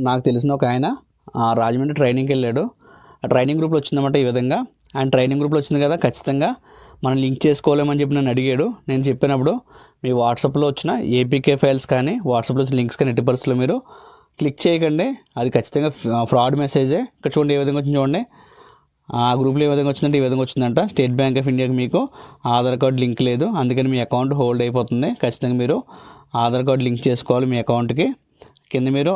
నాకు తెలిసిన ఒక ఆయన ఆ, రాజమండ్రి ట్రైనింగ్కి వెళ్ళాడు. ఆ ట్రైనింగ్ గ్రూప్లో వచ్చిందన్నమాట ఈ విధంగా. ఆయన ట్రైనింగ్ గ్రూప్లో వచ్చింది కదా ఖచ్చితంగా. మనం లింక్ చేసుకోలేమని చెప్పి నన్ను అడిగాడు. నేను చెప్పినప్పుడు మీ వాట్సాప్లో వచ్చిన ఏపీకే ఫైల్స్ కానీ వాట్సాప్లో వచ్చిన లింక్స్ కానీ ఎట్టి పరిస్థితుల్లో మీరు క్లిక్ చేయకండి. అది ఖచ్చితంగా ఫ్రాడ్ మెసేజే. ఇక్కడ చూడండి ఏ విధంగా వచ్చింది చూడండి. ఆ గ్రూప్లో ఏ విధంగా వచ్చిందంటే ఈ విధంగా వచ్చిందంట. స్టేట్ బ్యాంక్ ఆఫ్ ఇండియాకి మీకు ఆధార్ కార్డు లింక్ లేదు. అందుకని మీ అకౌంట్ హోల్డ్ అయిపోతుంది. ఖచ్చితంగా మీరు ఆధార్ కార్డు లింక్ చేసుకోవాలి మీ అకౌంట్కి. కింద మీరు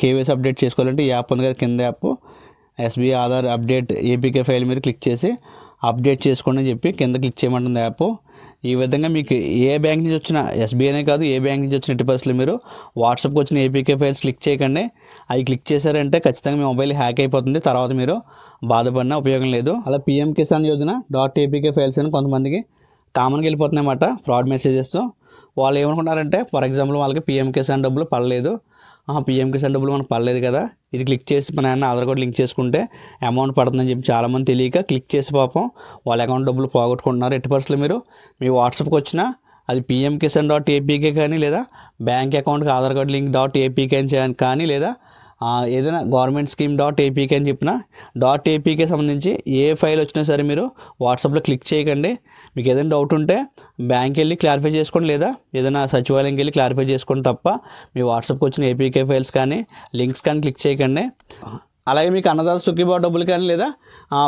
కేవైసీ అప్డేట్ చేసుకోవాలంటే ఈ యాప్ ఉంది కదా కింద app SBI Aadhaar update APK file మీరు క్లిక్ చేసి అప్డేట్ చేసుకోండి అని చెప్పి కింద క్లిక్ చేయమంటుంది యాప్ ఈ విధంగా మీకు ఏ బ్యాంక్ నుంచి వచ్చిన ఎస్బీఐనే కాదు ఏ బ్యాంక్ నుంచి వచ్చిన ఎట్టి పరిస్థితుల్లో మీరు వాట్సాప్కి వచ్చిన ఏపీకే ఫైల్స్ క్లిక్ చేయకండి. అవి క్లిక్ చేశారంటే ఖచ్చితంగా మీ మొబైల్ హ్యాక్ అయిపోతుంది. తర్వాత మీరు బాధపడినా ఉపయోగం లేదు. అలా PM Kisan Yojana dot APK files అని కొంతమందికి కామన్గా వెళ్ళిపోతున్నాయి అన్నమాట ఫ్రాడ్ మెసేజెస్ వాళ్ళు ఏమనుకున్నారంటే ఫర్ ఎగ్జాంపుల్ వాళ్ళకి పిఎం కిసాన్ డబ్బులు పడలేదు. పిఎం కిసాన్ డబ్బులు మనకు పడలేదు కదా. ఇది క్లిక్ చేసి మన ఆయన ఆధార్ కార్డు లింక్ చేసుకుంటే అమౌంట్ పడుతుందని చెప్పి చాలామంది తెలియక క్లిక్ చేసి పాపం వాళ్ళ అకౌంట్ డబ్బులు పోగొట్టుకుంటున్నారు. ఎట్టి పరిస్థితులు మీరు మీ వాట్సాప్కి వచ్చినా అది పిఎం కిసాన్ డాట్ ఏపీకే కానీ లేదా బ్యాంక్ అకౌంట్కి Aadhaar card link dot APK అని కానీ లేదా ఏదైనా గవర్నమెంట్ స్కీమ్ డాట్ ఏపీకే అని చెప్పిన డాట్ ఏపీకే సంబంధించి ఏ ఫైల్ వచ్చినా సరే మీరు వాట్సాప్లో క్లిక్ చేయకండి. మీకు ఏదైనా డౌట్ ఉంటే బ్యాంక్ వెళ్ళి క్లారిఫై చేసుకోండి లేదా ఏదైనా సచివాలయంకి వెళ్ళి క్లారిఫై చేసుకోండి తప్ప మీ వాట్సాప్కి వచ్చిన ఏపీకే ఫైల్స్ కానీ లింక్స్ కానీ క్లిక్ చేయకండి. అలాగే మీకు అన్నదాత సుఖీభావ డబ్బులు కానీ లేదా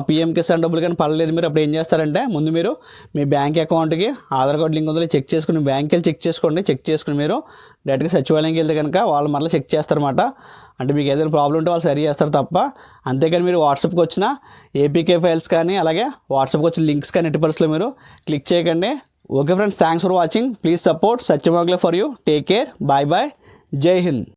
పిఎం కిసాన్ డబ్బులు కానీ పడలేదు మీరు అప్పుడు ఏం చేస్తారంటే ముందు మీరు మీ బ్యాంక్ అకౌంట్కి ఆధార్ కార్డు లింక్ ఉందో చెక్ చేసుకుని బ్యాంక్కి వెళ్ళి చెక్ చేసుకోండి. చెక్ చేసుకుని మీరు డైరెక్ట్గా సచివాలయంకి వెళ్తే కనుక వాళ్ళు మళ్ళీ చెక్ చేస్తారన్నమాట. అంటే మీకు ఏదైనా ప్రాబ్లం ఉంటే వాళ్ళు సరి చేస్తారు తప్ప అంతేకాని మీరు వాట్సాప్కి వచ్చిన ఏపీకే ఫైల్స్ కానీ అలాగే వాట్సాప్కి వచ్చిన లింక్స్ కానీ ఎట్టి పరిస్థితుల్లో మీరు క్లిక్ చేయకండి. Okay friends thanks for watching. Please support. సత్యమోగ్లే for you. Take care. Bye bye. జై హింద్.